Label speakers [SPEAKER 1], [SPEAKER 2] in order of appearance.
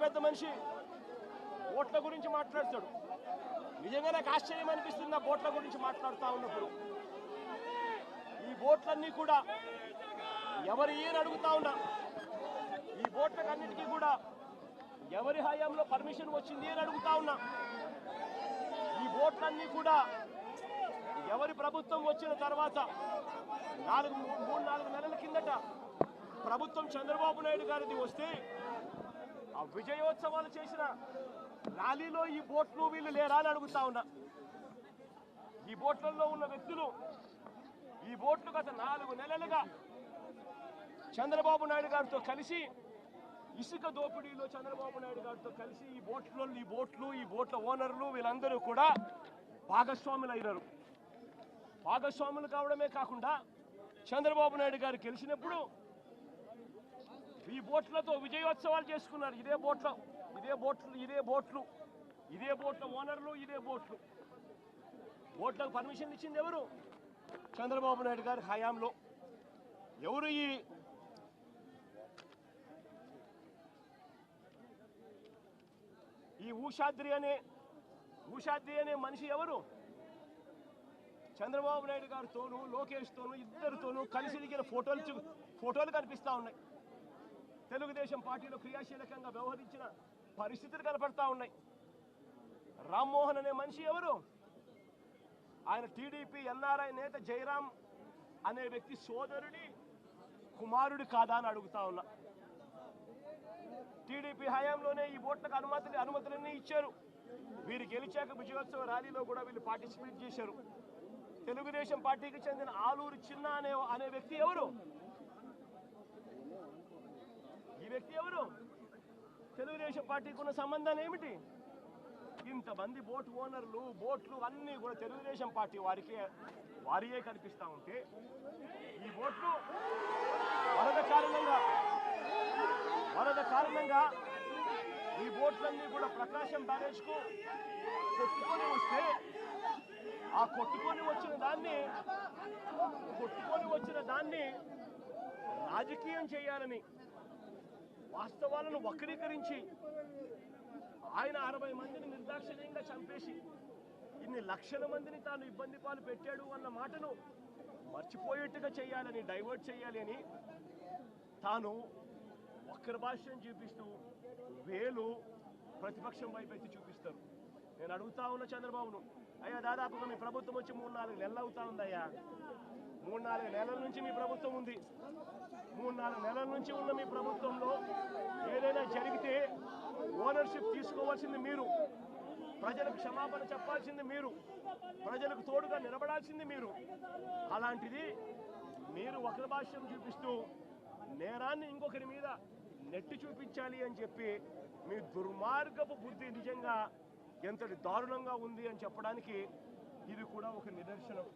[SPEAKER 1] పెద్ద మనిషి ఓట్ల గురించి మాట్లాడతాడు? నిజంగా నాకు ఆశ్చర్యం అనిపిస్తుంది ఆ బోట్ల గురించి మాట్లాడుతూ ఉన్నప్పుడు. ఈ బోట్లన్నీ కూడా ఎవరు ఏం అడుగుతా ఉన్నా ఈ బోట్లకు అన్నిటికీ కూడా ఎవరి హయాంలో పర్మిషన్ వచ్చింది అని అడుగుతా ఉన్నా ఈ బోట్లన్నీ కూడా ఎవరి ప్రభుత్వం వచ్చిన తర్వాత నాలుగు మూడు నాలుగు నెలల కిందట ప్రభుత్వం చంద్రబాబు నాయుడు గారిది వస్తే విజయోత్సవాలు చేసిన ర్యాలీలో ఈ బోట్లు వీళ్ళు లేరా అని అడుగుతా ఉన్నా. ఈ బోట్లలో ఉన్న వ్యక్తులు ఈ బోట్లు గత నాలుగు నెలలుగా చంద్రబాబు నాయుడు గారితో కలిసి ఇసుక దోపిడీలో చంద్రబాబు నాయుడు గారితో కలిసి ఈ బోట్లో ఈ బోట్లు ఈ బోట్ల ఓనర్లు వీళ్ళందరూ కూడా భాగస్వాములు అయినారు. భాగస్వాములు కావడమే కాకుండా చంద్రబాబు నాయుడు గారు గెలిచినప్పుడు బోట్లతో విజయోత్సవాలు చేసుకున్నారు. ఇదే బోట్ల ఇదే బోట్లు ఇదే బోట్లు ఇదే బోట్ల ఓనర్లు ఇదే బోట్లు. బోట్లకు పర్మిషన్ ఇచ్చింది ఎవరు? చంద్రబాబు నాయుడు గారి హయాంలో. ఎవరు ఈ ఈ ఊషాద్రి అనే ఊషాద్రి అనే మనిషి ఎవరు? చంద్రబాబు నాయుడు గారితోనూ లోకేష్తోనూ ఇద్దరితోనూ కలిసి దిగిన ఫోటోలు ఫోటోలు కనిపిస్తా ఉన్నాయి. తెలుగుదేశం పార్టీలో క్రియాశీలకంగా వ్యవహరించిన పరిస్థితులు కనపడతా ఉన్నాయి. రామ్మోహన్ అనే మనిషి ఎవరు? ఆయన టీడీపీ ఎన్ఆర్ఐ నేత జయరాం అనే వ్యక్తి సోదరుడి కుమారుడు కాదా అని అడుగుతా ఉన్నా. టీడీపీ హయాంలోనే ఈ ఓట్లకు అనుమతులు అనుమతులన్నీ ఇచ్చారు. వీరు గెలిచాక విజయోత్సవ ర్యాలీలో కూడా వీళ్ళు పార్టిసిపేట్ చేశారు. తెలుగుదేశం పార్టీకి చెందిన ఆలూరు చిన్న అనే అనే వ్యక్తి ఎవరు? వ్యక్తి ఎవరు? తెలుగుదేశం పార్టీకి ఉన్న సంబంధాలు ఏమిటి? ఇంతమంది బోట్ ఓనర్లు బోట్లు అన్నీ కూడా తెలుగుదేశం పార్టీ వారికే వారియే కనిపిస్తూ ఉంటే ఈ బోట్లు వరద కారణంగా వరద కారణంగా ఈ బోట్లన్నీ కూడా ప్రకాశం బ్యారేజ్కు కొట్టుకొని వస్తే ఆ కొట్టుకొని వచ్చిన దాన్ని కొట్టుకొని వచ్చిన దాన్ని రాజకీయం చేయాలని వాస్తవాలను వక్రీకరించి ఆయన అరవై మందిని నిర్దాక్షిణ్యంగా చంపేసి ఇన్ని లక్షల మందిని తాను ఇబ్బంది పాలు పెట్టాడు అన్న మాటను మర్చిపోయేట్టుగా చేయాలని డైవర్ట్ చేయాలి అని తాను వక్ర భాష్యం చూపిస్తూ వేలు ప్రతిపక్షం వైపు ఎత్తి చూపిస్తారు. నేను అడుగుతా ఉన్న చంద్రబాబును అయ్యా దాదాపుగా మీ ప్రభుత్వం వచ్చి మూడు నాలుగు నెలలు అవుతా ఉందయ్యా. మూడు నాలుగు నెలల నుంచి మీ ప్రభుత్వం ఉంది. మూడు నాలుగు నెలల నుంచి ఉన్న మీ ప్రభుత్వంలో జరిగితే ఓనర్షిప్ తీసుకోవాల్సింది మీరు. ప్రజలకు క్షమాపణ చెప్పాల్సింది మీరు. ప్రజలకు తోడుగా నిలబడాల్సింది మీరు. అలాంటిది మీరు ఒకరి భాష్యం చూపిస్తూ నేరాన్ని ఇంకొకరి మీద నెట్టి చూపించాలి అని చెప్పి మీ దుర్మార్గపు బుద్ధి నిజంగా ఎంతటి దారుణంగా ఉంది అని చెప్పడానికి ఇది కూడా ఒక నిదర్శనం.